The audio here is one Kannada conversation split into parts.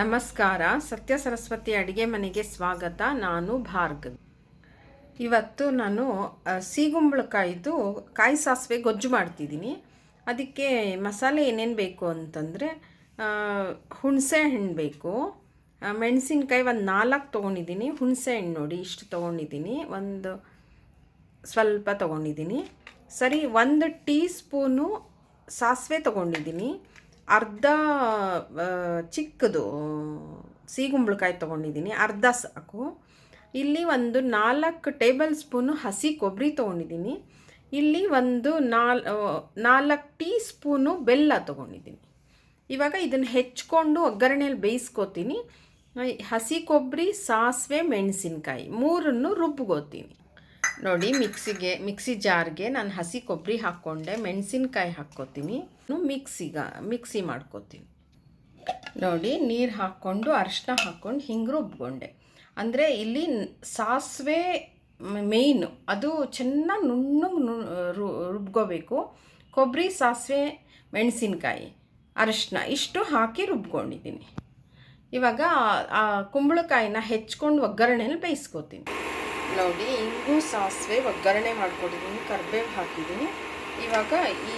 ನಮಸ್ಕಾರ. ಸತ್ಯ ಸರಸ್ವತಿ ಅಡುಗೆ ಮನೆಗೆ ಸ್ವಾಗತ. ನಾನು ಭಾರ್ಗವಿ. ಇವತ್ತು ನಾನು ಸೀಗುಂಬಳಕಾಯಿದು ಕಾಯಿ ಸಾಸಿವೆ ಗೊಜ್ಜು ಮಾಡ್ತಿದ್ದೀನಿ. ಅದಕ್ಕೆ ಮಸಾಲೆ ಏನೇನು ಬೇಕು ಅಂತಂದರೆ ಹುಣಸೆ ಹಣ್ಣು ಬೇಕು. ಮೆಣಸಿನ್ಕಾಯಿ ಒಂದು ನಾಲ್ಕು ತೊಗೊಂಡಿದ್ದೀನಿ. ಹುಣಸೆ ಹಣ್ಣು ನೋಡಿ, ಇಷ್ಟು ತೊಗೊಂಡಿದ್ದೀನಿ. ಒಂದು ಸ್ವಲ್ಪ ತೊಗೊಂಡಿದ್ದೀನಿ. ಸರಿ, ಒಂದು ಟೀ ಸ್ಪೂನು ಸಾಸಿವೆ ತೊಗೊಂಡಿದ್ದೀನಿ. ಅರ್ಧ ಚಿಕ್ಕದು ಸೀಗುಂಬಳಕಾಯಿ ತೊಗೊಂಡಿದ್ದೀನಿ, ಅರ್ಧ ಸಾಕು. ಇಲ್ಲಿ ಒಂದು ನಾಲ್ಕು ಟೇಬಲ್ ಸ್ಪೂನು ಹಸಿ ಕೊಬ್ಬರಿ ತೊಗೊಂಡಿದ್ದೀನಿ. ಇಲ್ಲಿ ಒಂದು ನಾಲ್ ನಾಲ್ಕು ಟೀ ಸ್ಪೂನು ಬೆಲ್ಲ ತೊಗೊಂಡಿದ್ದೀನಿ. ಇವಾಗ ಇದನ್ನು ಹೆಚ್ಕೊಂಡು ಒಗ್ಗರಣೆಯಲ್ಲಿ ಬೇಯಿಸ್ಕೋತೀನಿ. ಹಸಿ ಕೊಬ್ಬರಿ, ಸಾಸಿವೆ, ಮೆಣಸಿನ್ಕಾಯಿ ಮೂರನ್ನು ರುಬ್ಕೋತೀನಿ ನೋಡಿ, ಮಿಕ್ಸಿಗೆ, ಮಿಕ್ಸಿ ಜಾರ್ಗೆ ನಾನು ಹಸಿ ಕೊಬ್ಬರಿ ಹಾಕ್ಕೊಂಡೆ ಮೆಣಸಿನ್ಕಾಯಿ ಹಾಕ್ಕೋತೀನಿ. ಮಿಕ್ಸಿಗ, ಮಿಕ್ಸಿ ಮಾಡ್ಕೋತೀನಿ. ನೋಡಿ, ನೀರು ಹಾಕ್ಕೊಂಡು ಅರಿಶಿನ ಹಾಕ್ಕೊಂಡು ಹಿಂಗೆ ರುಬ್ಕೊಂಡೆ. ಅಂದರೆ ಇಲ್ಲಿ ಸಾಸಿವೆ ಮೇಯ್ನು, ಅದು ಚೆನ್ನಾಗಿ ನುಣ್ಣಗೆ ರು- ರುಬ್ಕೋಬೇಕು. ಕೊಬ್ಬರಿ ಸಾಸಿವೆ, ಮೆಣಸಿನ್ಕಾಯಿ ಅರಿಶಿನ ಇಷ್ಟು ಹಾಕಿ ರುಬ್ಕೊಂಡಿದ್ದೀನಿ. ಇವಾಗ ಆ ಕುಂಬಳಕಾಯಿನ ಹೆಚ್ಕೊಂಡು ಒಗ್ಗರಣೆಯಲ್ಲಿ ಬೇಯಿಸ್ಕೋತೀನಿ. ನೋಡಿ, ಇಂಗು ಸಾಸಿವೆ ಒಗ್ಗರಣೆ ಮಾಡ್ಕೊಂಡಿದ್ದೀನಿ ಕರಿಬೇವು ಹಾಕಿದ್ದೀನಿ. ಇವಾಗ ಈ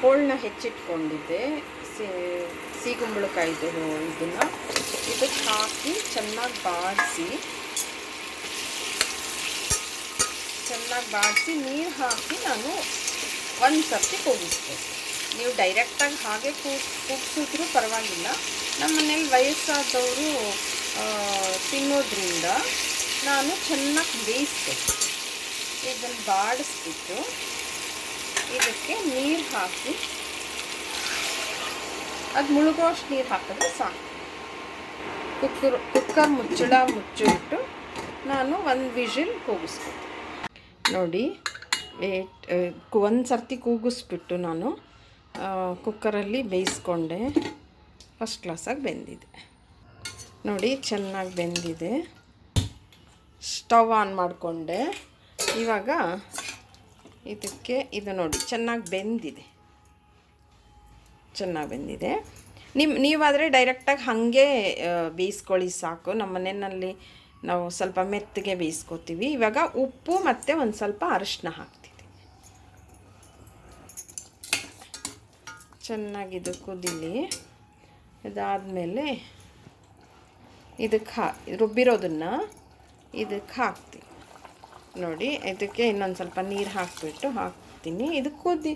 ಹೋಳನ್ನ ಹೆಚ್ಚಿಟ್ಕೊಂಡಿದ್ದೆ. ಸೀಗುಂಬಳಕಾಯಿದು ಇದನ್ನು ಇದಕ್ಕೆ ಹಾಕಿ ಚೆನ್ನಾಗಿ ಬಾಡಿಸಿ ಚೆನ್ನಾಗಿ ಬಾಡಿಸಿ ನೀರು ಹಾಕಿ ನಾನು ಒಂದು ಸರ್ತಿ ಕೂಗಿಸ್ಬೇಕು ನೀವು ಡೈರೆಕ್ಟಾಗಿ ಹಾಗೆ ಕೂಗ್ ಕೂಗಿಸಿದ್ರೂ ಪರವಾಗಿಲ್ಲ. ನಮ್ಮ ಮನೇಲಿ ವಯಸ್ಸಾದವರು ತಿನ್ನೋದ್ರಿಂದ ನಾನು ಚೆನ್ನಾಗಿ ಬೇಯಿಸ್ಬೇಕು. ಇದನ್ನು ಬಾಡಿಸ್ಬಿಟ್ಟು ಇದಕ್ಕೆ ನೀರು ಹಾಕಿ. ಅದು ಮುಳುಗೋಷ್ಟು ನೀರು ಹಾಕಿದ್ರೆ ಸಾಕು. ಕುಕ್ಕರ್ ಕುಕ್ಕರ್ ಮುಚ್ಚಳ ಮುಚ್ಚಿಬಿಟ್ಟು ನಾನು ಒಂದು ವಿಷಿಲ್ ಕೂಗಿಸ್ಬೇಕು. ನೋಡಿ ಏಟ್ ಒಂದು ಸರ್ತಿ ಕೂಗಿಸ್ಬಿಟ್ಟು ನಾನು ಕುಕ್ಕರಲ್ಲಿ ಬೇಯಿಸ್ಕೊಂಡೆ. ಫಸ್ಟ್ ಕ್ಲಾಸಾಗಿ ಬೆಂದಿದೆ. ನೋಡಿ, ಚೆನ್ನಾಗಿ ಬೆಂದಿದೆ. ಸ್ಟವ್ ಆನ್ ಮಾಡಿಕೊಂಡೆ. ಇವಾಗ ಇದಕ್ಕೆ ಇದು ನೋಡಿ, ಚೆನ್ನಾಗಿ ಬೆಂದಿದೆ. ಚೆನ್ನಾಗಿ ಬೆಂದಿದೆ. ನಿಮ್ಮ ನೀವಾದರೆ ಡೈರೆಕ್ಟಾಗಿ ಹಾಗೆ ಬೇಯಿಸ್ಕೊಳ್ಳಿ ಸಾಕು. ನಮ್ಮ ಮನೆಯಲ್ಲಿ ನಾವು ಸ್ವಲ್ಪ ಮೆತ್ತಗೆ ಬೇಯಿಸ್ಕೊತೀವಿ. ಇವಾಗ ಉಪ್ಪು ಮತ್ತು ಒಂದು ಸ್ವಲ್ಪ ಅರಿಶಿನ ಹಾಕ್ತಿದ್ದೀವಿ ಚೆನ್ನಾಗಿದು ಕುದಿಲಿ. ಇದಾದಮೇಲೆ ಇದಕ್ಕೆ ಹಾ, ರುಬ್ಬಿರೋದನ್ನು ಇದಕ್ಕೆ ಹಾಕ್ತೀನಿ. ನೋಡಿ, ಇದಕ್ಕೆ ಇನ್ನೊಂದು ಸ್ವಲ್ಪ ನೀರು ಹಾಕಿಬಿಟ್ಟು ಹಾಕ್ತೀನಿ. ಇದು ಕುದಿ,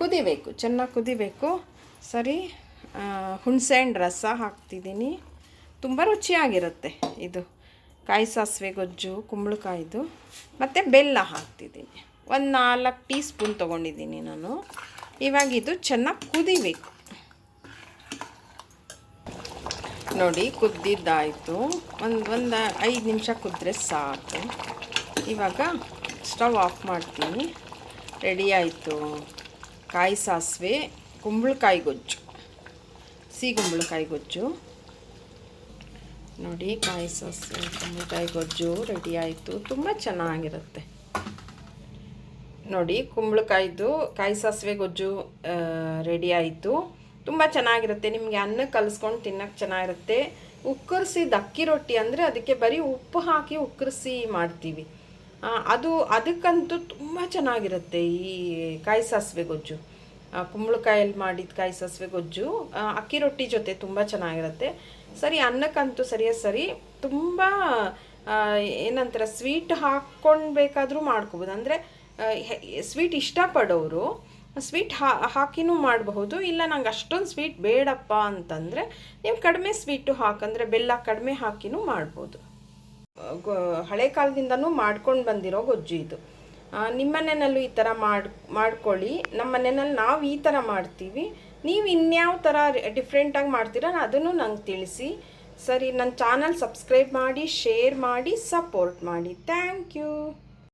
ಕುದಿಬೇಕು, ಚೆನ್ನಾಗಿ ಕುದಿಬೇಕು. ಸರಿ ಹುಣಸೆ ಹಣ್ಣು ರಸ ಹಾಕ್ತಿದ್ದೀನಿ. ತುಂಬ ರುಚಿಯಾಗಿರುತ್ತೆ ಇದು. ಕಾಯಿ ಸಾಸಿವೆ ಗೊಜ್ಜು, ಕುಂಬಳಕಾಯಿದು, ಮತ್ತು ಬೆಲ್ಲ ಹಾಕ್ತಿದ್ದೀನಿ. ಒಂದು ನಾಲ್ಕು ಟೀ ಸ್ಪೂನ್ ತೊಗೊಂಡಿದ್ದೀನಿ ನಾನು. ಇವಾಗ ಇದು ಚೆನ್ನಾಗಿ ಕುದಿಬೇಕು. ನೋಡಿ ಕುದ್ದಿದ್ದಾಯಿತು. ಒಂದು ಒಂದು ಐದು ನಿಮಿಷ ಕುದ್ರೆ ಸಾಕು. ಇವಾಗ ಸ್ಟವ್ ಆಫ್ ಮಾಡ್ತೀನಿ. ರೆಡಿ ಆಯಿತು. ಕಾಯಿ ಸಾಸಿವೆ, ಕುಂಬಳಕಾಯಿ ಗೊಜ್ಜು. ಸಿಗುಂಬಳಕಾಯಿ ಗೊಜ್ಜು. ನೋಡಿ ಕಾಯಿ ಸಾಸಿವೆ, ಕುಂಬಳಕಾಯಿ ಗೊಜ್ಜು ರೆಡಿ ಆಯಿತು. ತುಂಬ ಚೆನ್ನಾಗಿರುತ್ತೆ. ನೋಡಿ ಕುಂಬಳಕಾಯಿದು, ಕಾಯಿ ಸಾಸಿವೆ ಗೊಜ್ಜು ರೆಡಿ ಆಯಿತು. ತುಂಬ ಚೆನ್ನಾಗಿರುತ್ತೆ. ನಿಮಗೆ ಅನ್ನ ಕಲಿಸ್ಕೊಂಡು ತಿನ್ನೋಕ್ಕೆ ಚೆನ್ನಾಗಿರುತ್ತೆ. ಉಕ್ಕರಿಸಿದ ಅಕ್ಕಿ ರೊಟ್ಟಿ ಅಂದರೆ ಅದಕ್ಕೆ ಬರೀ ಉಪ್ಪು ಹಾಕಿ ಉಕ್ಕರಿಸಿ ಮಾಡ್ತೀವಿ. ಅದು ಅದಕ್ಕಂತೂ ತುಂಬ ಚೆನ್ನಾಗಿರುತ್ತೆ ಈ ಕಾಯಿ ಸಾಸಿವೆ ಗೊಜ್ಜು. ಕುಂಬಳಕಾಯಲ್ಲಿ ಮಾಡಿದ ಕಾಯಿ ಸಾಸಿವೆ ಗೊಜ್ಜು ಅಕ್ಕಿ ರೊಟ್ಟಿ ಜೊತೆ ತುಂಬ ಚೆನ್ನಾಗಿರುತ್ತೆ. ಸರಿ, ಅನ್ನಕ್ಕಂತೂ ಸರಿಯ ಸರಿ ತುಂಬ ಏನಂತಾರೆ ಸ್ವೀಟ್ ಹಾಕ್ಕೊಳ್ಬೇಕಾದ್ರೂ ಮಾಡ್ಕೋಬೋದು. ಅಂದರೆ ಸ್ವೀಟ್ ಇಷ್ಟಪಡೋರು ಸ್ವೀಟ್ ಹಾ ಹಾಕಿನೂ ಮಾಡಬಹುದು. ಇಲ್ಲ ನಂಗೆ ಅಷ್ಟೊಂದು ಸ್ವೀಟ್ ಬೇಡಪ್ಪ ಅಂತಂದರೆ ನೀವು ಕಡಿಮೆ ಸ್ವೀಟು ಹಾಕಂದರೆ ಬೆಲ್ಲ ಕಡಿಮೆ ಹಾಕಿನೂ ಮಾಡ್ಬೋದು. ಹಳೆ ಕಾಲದಿಂದನೂ ಮಾಡ್ಕೊಂಡು ಬಂದಿರೋ ಗೊಜ್ಜು ಇದು. ಆ, ನಿಮ್ಮ ಮನೆಯಲ್ಲೂ ಈ ಥರ ಮಾಡಿ ಮಾಡ್ಕೊಳ್ಳಿ. ನಮ್ಮ ಮನೆಯಲ್ಲಿ ನಾವು ಈ ಥರ ಮಾಡ್ತೀವಿ. ನೀವು ಇನ್ಯಾವ ಥರ ಡಿಫ್ರೆಂಟಾಗಿ ಮಾಡ್ತೀರಾ ಅದನ್ನು ನಂಗೆ ತಿಳಿಸಿ. ಸರಿ ನನ್ನ ಚಾನಲ್ ಸಬ್ಸ್ಕ್ರೈಬ್ ಮಾಡಿ ಶೇರ್ ಮಾಡಿ ಸಪೋರ್ಟ್ ಮಾಡಿ. Thank you.